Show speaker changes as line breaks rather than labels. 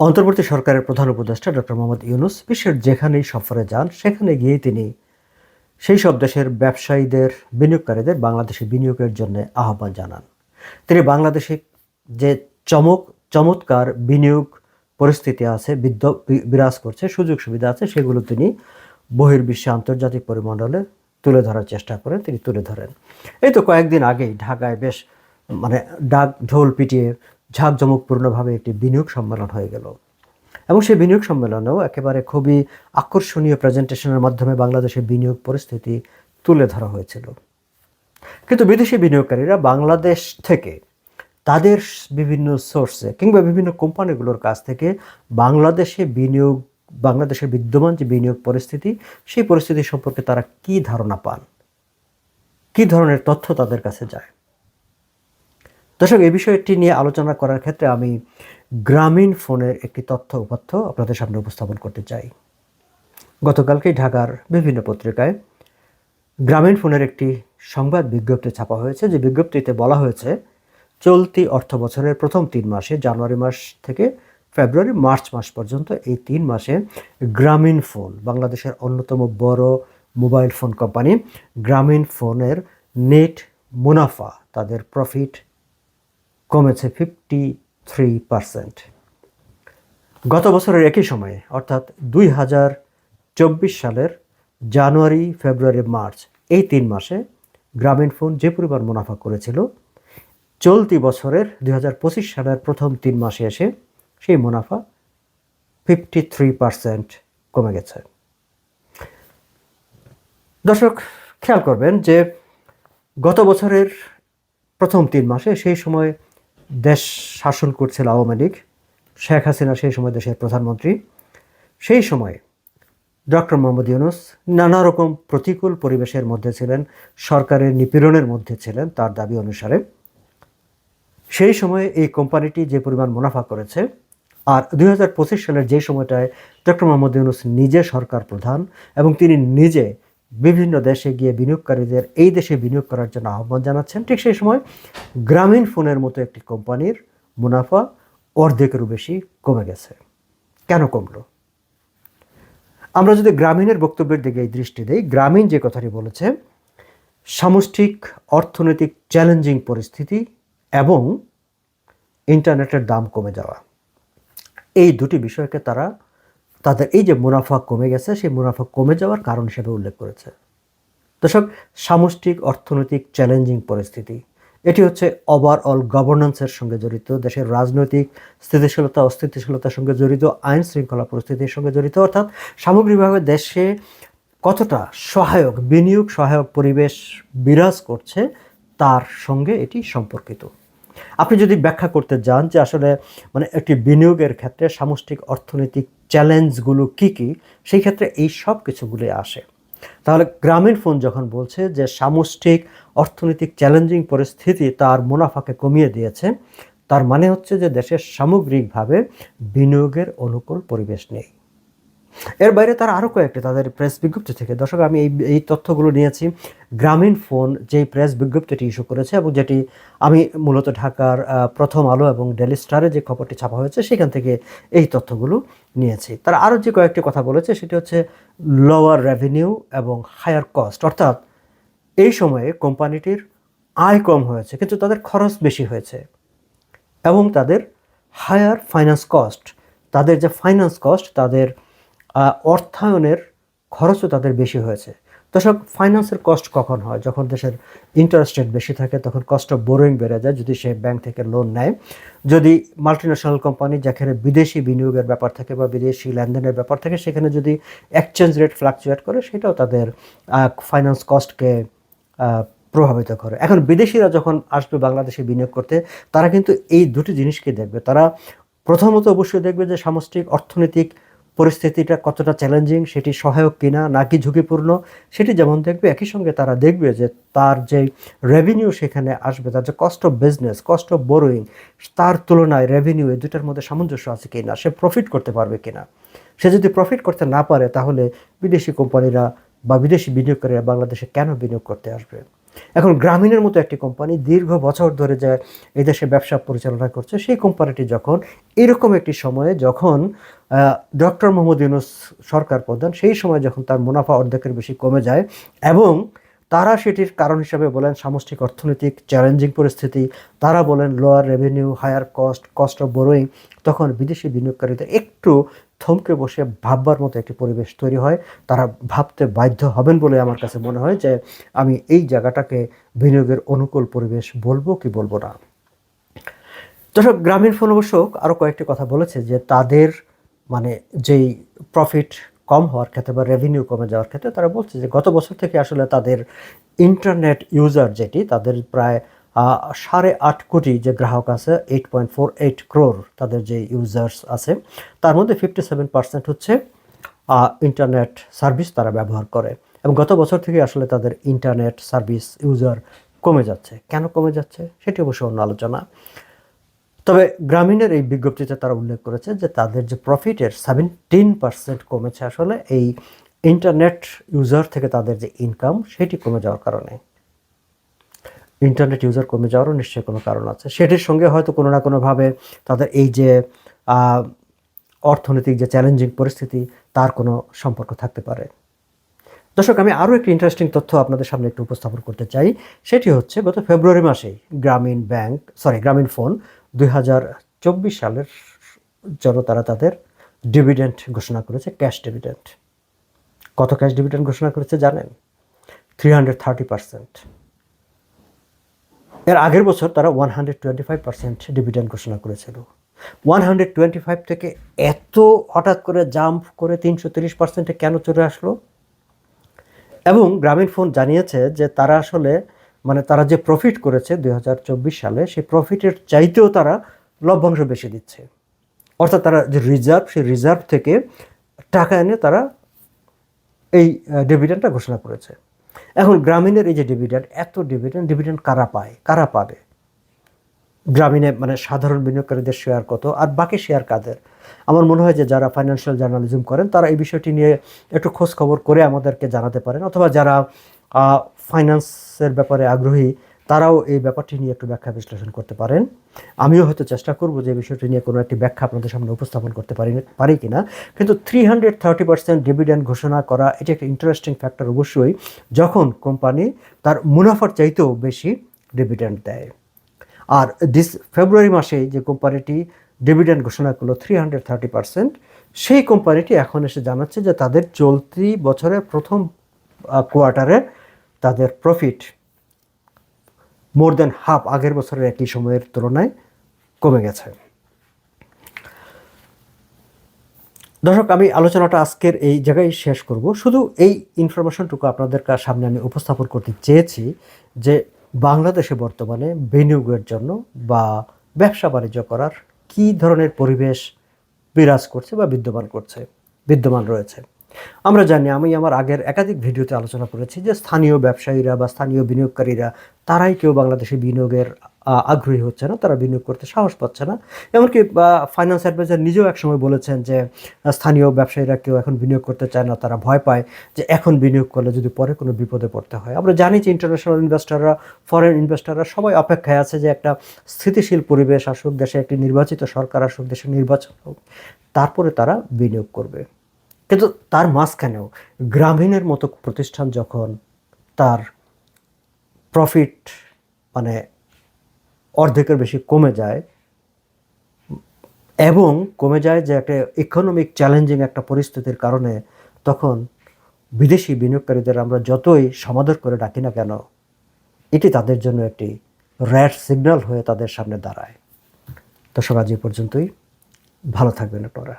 অন্তর্বর্তী সরকারের প্রধান উপদেষ্টা ডক্টর মোহাম্মদ ইউনুস বিশ্বের যেখানেই সফরে যান, সেখানে গিয়েই তিনি সেই সব দেশের ব্যবসায়ীদের, বিনিয়োগকারীদের, বাংলাদেশে বিনিয়োগের জন্য আহ্বান জানান। তিনি বাংলাদেশে যে চমক, চমৎকার বিনিয়োগ পরিস্থিতি আছে বিদ্য বিরাজ করছে, সুযোগ সুবিধা আছে, সেগুলো তিনি বহির্বিশ্বে আন্তর্জাতিক পরিমণ্ডলে তুলে ধরার চেষ্টা করেন, তিনি তুলে ধরেন। এই তো কয়েকদিন আগেই ঢাকায় বেশ মানে ডাক ঢোল পিটিয়ে ঝাঁকজমকপূর্ণভাবে একটি বিনিয়োগ সম্মেলন হয়ে গেল। এবং সেই বিনিয়োগ সম্মেলনেও একেবারে খুবই আকর্ষণীয় প্রেজেন্টেশনের মাধ্যমে বাংলাদেশের বিনিয়োগ পরিস্থিতি তুলে ধরা হয়েছিল। কিন্তু বিদেশি বিনিয়োগকারীরা বাংলাদেশ থেকে তাদের বিভিন্ন সোর্সে কিংবা বিভিন্ন কোম্পানিগুলোর কাছ থেকে বাংলাদেশে বিনিয়োগ, বাংলাদেশের বিদ্যমান যে বিনিয়োগ পরিস্থিতি, সেই পরিস্থিতি সম্পর্কে তারা কি ধারণা পান? কি ধরনের তথ্য তাদের কাছে যায়? দর্শক, এই বিষয়টি নিয়ে আলোচনা করার ক্ষেত্রে আমি গ্রামীণ ফোনের একটি তথ্য উপাত্য আপনাদের সামনে উপস্থাপন করতে চাই। গতকালকেই ঢাকার বিভিন্ন পত্রিকায় গ্রামীণ ফোনের একটি সংবাদ বিজ্ঞপ্তি ছাপা হয়েছে। যে বিজ্ঞপ্তিতে বলা হয়েছে, চলতি অর্থ বছরের প্রথম তিন মাসে, জানুয়ারি মাস থেকে ফেব্রুয়ারি, মার্চ মাস পর্যন্ত এই তিন মাসে গ্রামীণ ফোন, বাংলাদেশের অন্যতম বড় মোবাইল ফোন কোম্পানি, গ্রামীণ ফোনের নেট মুনাফা, তাদের প্রফিট কমেছে ফিফটি থ্রি পার্সেন্ট গত বছরের একই সময়ে, অর্থাৎ দুই হাজার চব্বিশ সালের জানুয়ারি, ফেব্রুয়ারি, মার্চ, এই তিন মাসে গ্রামীণ ফোন যে পরিমাণ মুনাফা করেছিল, চলতি বছরের দুই হাজার পঁচিশ সালের প্রথম তিন মাসে এসে সেই মুনাফা ফিফটি থ্রি পার্সেন্ট কমে গেছে। দর্শক, খেয়াল করবেন যে গত বছরের প্রথম তিন মাসে সেই সময় দেশ শাসন করছিল আওয়ামী লীগ, শেখ হাসিনা সেই সময় দেশের প্রধানমন্ত্রী। সেই সময় ডক্টর মোহাম্মদ ইউনুস নানা রকম প্রতিকূল পরিবেশের মধ্যে ছিলেন, সরকারের নিপীড়নের মধ্যে ছিলেন তার দাবি অনুসারে। সেই সময়ে এই কোম্পানিটি যে পরিমাণ মুনাফা করেছে, আর দু হাজার পঁচিশ সালের যে সময়টায় ডক্টর মোহাম্মদ ইউনুস নিজে সরকার প্রধান এবং তিনি নিজে বিভিন্ন দেশে গিয়ে বিনিয়োগকারীদের এই দেশে বিনিয়োগ করার জন্য আহ্বান জানাচ্ছেন। ঠিক সেই সময় গ্রামীণ ফোনের মতো একটি কোম্পানির মুনাফা অর্ধেকেরও বেশি কমে গেছে। কেন কমলো? আমরা যদি গ্রামীণের বক্তব্যের দিকে এই দৃষ্টি দেই, গ্রামীণ যে কথাটি বলেছে, সামষ্টিক অর্থনৈতিক চ্যালেঞ্জিং পরিস্থিতি এবং ইন্টারনেটের দাম কমে যাওয়া, এই দুটি বিষয়কে তারা তাদের এই যে মুনাফা কমে গেছে, সেই মুনাফা কমে যাওয়ার কারণ হিসেবে উল্লেখ করেছে। দর্শক, সামষ্টিক, অর্থনৈতিক চ্যালেঞ্জিং পরিস্থিতি। এটি হচ্ছে ওভারঅল গভর্নেন্সের সঙ্গে জড়িত, দেশের রাজনৈতিক স্থিতিশীলতা, অস্থিতিশীলতার সঙ্গে জড়িত, আইন শৃঙ্খলা পরিস্থিতির সঙ্গে জড়িত, অর্থাৎ সামগ্রিকভাবে দেশে কতটা সহায়ক, বিনিয়োগ সহায়ক পরিবেশ বিরাজ করছে, তার সঙ্গে এটি সম্পর্কিত। আপনি যদি ব্যাখ্যা করতে যান যে আসলে মানে একটি বিনিয়োগের ক্ষেত্রে সামষ্টিক অর্থনৈতিক চ্যালেঞ্জগুলো কী কী, সেই ক্ষেত্রে এই সব কিছুগুলি আসে। তাহলে গ্রামীণ ফোন যখন বলছে যে সামষ্টিক অর্থনৈতিক চ্যালেঞ্জিং পরিস্থিতি তার মুনাফাকে কমিয়ে দিয়েছে, তার মানে হচ্ছে যে দেশের সামগ্রিকভাবে বিনিয়োগের অনুকূল পরিবেশ নেই। এর বাইরে তারা আরও কয়েকটি তাদের প্রেস বিজ্ঞপ্তি থেকে। দর্শক, আমি এই এই তথ্যগুলো নিয়েছি। গ্রামীণ ফোন যেই প্রেস বিজ্ঞপ্তিটি ইস্যু করেছে এবং যেটি আমি মূলত ঢাকার প্রথম আলো এবং ডেলি স্টারে যে খবরটি ছাপা হয়েছে, সেখান থেকে এই তথ্যগুলো নিয়েছি। তারা আরও যে কয়েকটি কথা বলেছে, সেটি হচ্ছে লোয়ার রেভিনিউ এবং হায়ার কস্ট অর্থাৎ এই সময়ে কোম্পানিটির আয় কম হয়েছে, কিন্তু তাদের খরচ বেশি হয়েছে এবং তাদের হায়ার ফাইন্যান্স কস্ট তাদের যে ফাইন্যান্স কস্ট তাদের অর্থায়নের খরচও তাদের বেশি হয়েছে। দর্শক ফাইন্যান্সের কস্ট কখন হয়? যখন দেশের ইন্টারেস্ট রেট বেশি থাকে, তখন কস্ট অফ বোরোয়িং বেড়ে যায় যদি সে ব্যাংক থেকে লোন নেয়। যদি মাল্টিন্যাশনাল কোম্পানি যেখানে বিদেশি বিনিয়োগের ব্যাপার থাকে বা বিদেশি লেনদেনের ব্যাপার থাকে, সেখানে যদি এক্সচেঞ্জ রেট ফ্লাকচুয়েট করে, সেটাও তাদের ফাইন্যান্স কস্টকে প্রভাবিত করে। এখন বিদেশিরা যখন আসবে বাংলাদেশে বিনিয়োগ করতে, তারা কিন্তু এই দুটি জিনিসকে দেখবে। তারা প্রথমত অবশ্যই দেখবে যে সামষ্টিক অর্থনৈতিক পরিস্থিতিটা কতটা চ্যালেঞ্জিং সেটি সহায়ক কিনা নাকি ঝুঁকিপূর্ণ, সেটি যেমন দেখবে, একই সঙ্গে তারা দেখবে যে তার যে রেভিনিউ সেখানে আসবে, তার যে cost of business cost of borrowing তার তুলনায় রেভিনিউ এই দুটার মধ্যে সামঞ্জস্য আছে কি না সে প্রফিট করতে পারবে কিনা। সে যদি প্রফিট করতে না পারে, তাহলে বিদেশি কোম্পানিরা বা বিদেশি বিনিয়োগকারীরা বাংলাদেশে কেন বিনিয়োগ করতে আসবে? এখন গ্রামীণের মতো একটি কোম্পানি দীর্ঘ বছর ধরে যে এই দেশে ব্যবসা পরিচালনা করছে, সেই কোম্পানিটি যখন এরকম একটি সময়ে যখন ডক্টর মোহাম্মদ ইউনুস সরকার প্রধান, সেই সময় যখন তার মুনাফা অর্ধেকের বেশি কমে যায় এবং তারা সেটির কারণ হিসাবে বলেন সামষ্টিক অর্থনৈতিক চ্যালেঞ্জিং পরিস্থিতি, তারা বলেন lower revenue higher cost cost of borrowing তখন বিদেশি বিনিয়োগকারীদের একটু থমকে বসে ভাববার মতো একটি পরিবেশ তৈরি হয়। তারা ভাবতে বাধ্য হবেন বলে আমার কাছে মনে হয় যে আমি এই জায়গাটাকে বিনিয়োগের অনুকূল পরিবেশ বলব কি বলব না। দর্শক, গ্রামীণ ফোন অবশ্য আরও কয়েকটি কথা বলেছে যে তাদের মানে যেই প্রফিট কম হওয়ার ক্ষেত্রে বা রেভিনিউ কমে যাওয়ার ক্ষেত্রে তারা বলছে যে গত বছর থেকে আসলে তাদের ইন্টারনেট ইউজার যেটি, তাদের প্রায় সাড়ে আট কোটি যে গ্রাহক আছে eight point four eight crore তাদের যে ইউজার্স আছে, তার মধ্যে ফিফটি সেভেন পার্সেন্ট হচ্ছে ইন্টারনেট সার্ভিস তারা ব্যবহার করে। এবং গত বছর থেকে আসলে তাদের ইন্টারনেট সার্ভিস ইউজার কমে যাচ্ছে। কেন কমে যাচ্ছে? সেটি অবশ্য অন্য আলোচনা। তবে গ্রামীণের এই বিজ্ঞপ্তিতে তারা উল্লেখ করেছে যে তাদের যে প্রফিটের সেভেন্টিন পার্সেন্ট কমেছে আসলে এই ইন্টারনেট ইউজার থেকে তাদের যে ইনকাম সেটি কমে যাওয়ার কারণে। ইন্টারনেট ইউজার কমে যাওয়ারও নিশ্চয়ই কোনো কারণ আছে। সেটির সঙ্গে হয়তো কোনো না কোনোভাবে তাদের এই যে অর্থনৈতিক যে চ্যালেঞ্জিং পরিস্থিতি, তার কোনো সম্পর্ক থাকতে পারে। দর্শক, আমি আরও একটি ইন্টারেস্টিং তথ্য আপনাদের সামনে একটু উপস্থাপন করতে চাই। সেটি হচ্ছে, গত ফেব্রুয়ারি মাসেই গ্রামীণ ব্যাংক সরি গ্রামীণ ফোন দু হাজার চব্বিশ সালের জন্য তারা তাদের ডিভিডেন্ট ঘোষণা করেছে, ক্যাশ ডিভিডেন্ট। কত ক্যাশ ডিভিডেন্ট ঘোষণা করেছে জানেন? থ্রি হান্ড্রেড থার্টি পার্সেন্ট এর আগের বছর তারা one hundred twenty five percent dividend ঘোষণা করেছিল। ওয়ান হান্ড্রেড টোয়েন্টি ফাইভ থেকে এত হঠাৎ করে জাম্প করে তিনশো তিরিশ পার্সেন্টে কেন চলে আসলো? এবং গ্রামীণ ফোন জানিয়েছে যে তারা আসলে মানে তারা যে প্রফিট করেছে দু হাজার চব্বিশ সালে, সেই প্রফিটের চাইতেও তারা লভ্যাংশ বেশি দিচ্ছে। অর্থাৎ তারা যে রিজার্ভ সেই রিজার্ভ থেকে টাকা এনে তারা এই ডিভিডেন্ডটা ঘোষণা করেছে। এখন গ্রামীণের এই যে ডিভিডেন্ড এত ডিভিডেন্ড ডিভিডেন্ড কারা পায়? কারা পাবে? গ্রামীণে মানে সাধারণ বিনিয়োগকারীদের শেয়ার কত? আর বাকি শেয়ার কাদের? আমার মনে হয় যে যারা ফাইন্যান্সিয়াল জার্নালিজম করেন, তারা এই বিষয়টি নিয়ে একটু খোঁজ খবর করে আমাদেরকে জানাতে পারেন। অথবা যারা ফাইন্যান্সের ব্যাপারে আগ্রহী তারাও এই ব্যাপারটি নিয়ে একটু ব্যাখ্যা বিশ্লেষণ করতে পারেন। আমিও হয়তো চেষ্টা করব যে বিষয়টি নিয়ে কোনো একটি ব্যাখ্যা আপনাদের সামনে উপস্থাপন করতে পারি পারি কি না কিন্তু three hundred thirty percent dividend ঘোষণা করা, এটি একটা ইন্টারেস্টিং ফ্যাক্টর অবশ্যই, যখন কোম্পানি তার মুনাফার চাইতেও বেশি ডিভিডেন্ড দেয়। আর ডিস ফেব্রুয়ারি মাসে যে কোম্পানিটি ডিভিডেন্ড ঘোষণা করল থ্রি হান্ড্রেড থার্টি পার্সেন্ট সেই কোম্পানিটি এখন এসে জানাচ্ছে যে তাদের চলতি বছরের প্রথম কোয়ার্টারে তাদের প্রফিট মোর দেন হাফ আগের বছরের একই সময়ের তুলনায় কমে গেছে। দর্শক, আমি আলোচনাটা আজকের এই জায়গায় শেষ করব। শুধু এই ইনফরমেশনটুকু আপনাদের সামনে আমি উপস্থাপন করতে চেয়েছি যে বাংলাদেশে বর্তমানে বিনিয়োগের জন্য বা ব্যবসা বাণিজ্য করার কী ধরনের পরিবেশ বিরাজ করছে বা বিদ্যমান করছে, বিদ্যমান রয়েছে। আমরা জানি, আমি আমার আগের একাধিক ভিডিওতে আলোচনা করেছি যে স্থানীয় ব্যবসায়ীরা বা স্থানীয় বিনিয়োগকারীরা, তারাই কেউ বাংলাদেশে বিনিয়োগের আগ্রহী হচ্ছে না, তারা বিনিয়োগ করতে সাহস পাচ্ছে না। এমনকি ফাইন্যান্স অ্যাডভাইজার নিজেও একসময় বলেছেন যে, স্থানীয় ব্যবসায়ীরা কেউ এখন বিনিয়োগ করতে চায় না, তারা ভয় পায় যে এখন বিনিয়োগ করলে যদি পরে কোনো বিপদে পড়তে হয়। আমরা জানি যে ইন্টারন্যাশনাল ইনভেস্টররা ফরেন ইনভেস্টররা সবাই অপেক্ষায় আছে যে একটা স্থিতিশীল পরিবেশ আসুক, দেশে একটি নির্বাচিত সরকার আসুক দেশে নির্বাচন হোক, তারপরে তারা বিনিয়োগ করবে। কিন্তু তার মাঝখানেও গ্রামীণের মতো প্রতিষ্ঠান যখন তার প্রফিট মানে অর্ধেকের বেশি কমে যায়, এবং কমে যায় যে একটা ইকোনমিক চ্যালেঞ্জিং একটা পরিস্থিতির কারণে, তখন বিদেশি বিনিয়োগকারীদের আমরা যতই সমাদর করে ডাকি না কেন, এটি তাদের জন্য একটি র্যাড সিগন্যাল হয়ে তাদের সামনে দাঁড়ায়। তো আজ এই পর্যন্তই। ভালো থাকবেন আপনারা।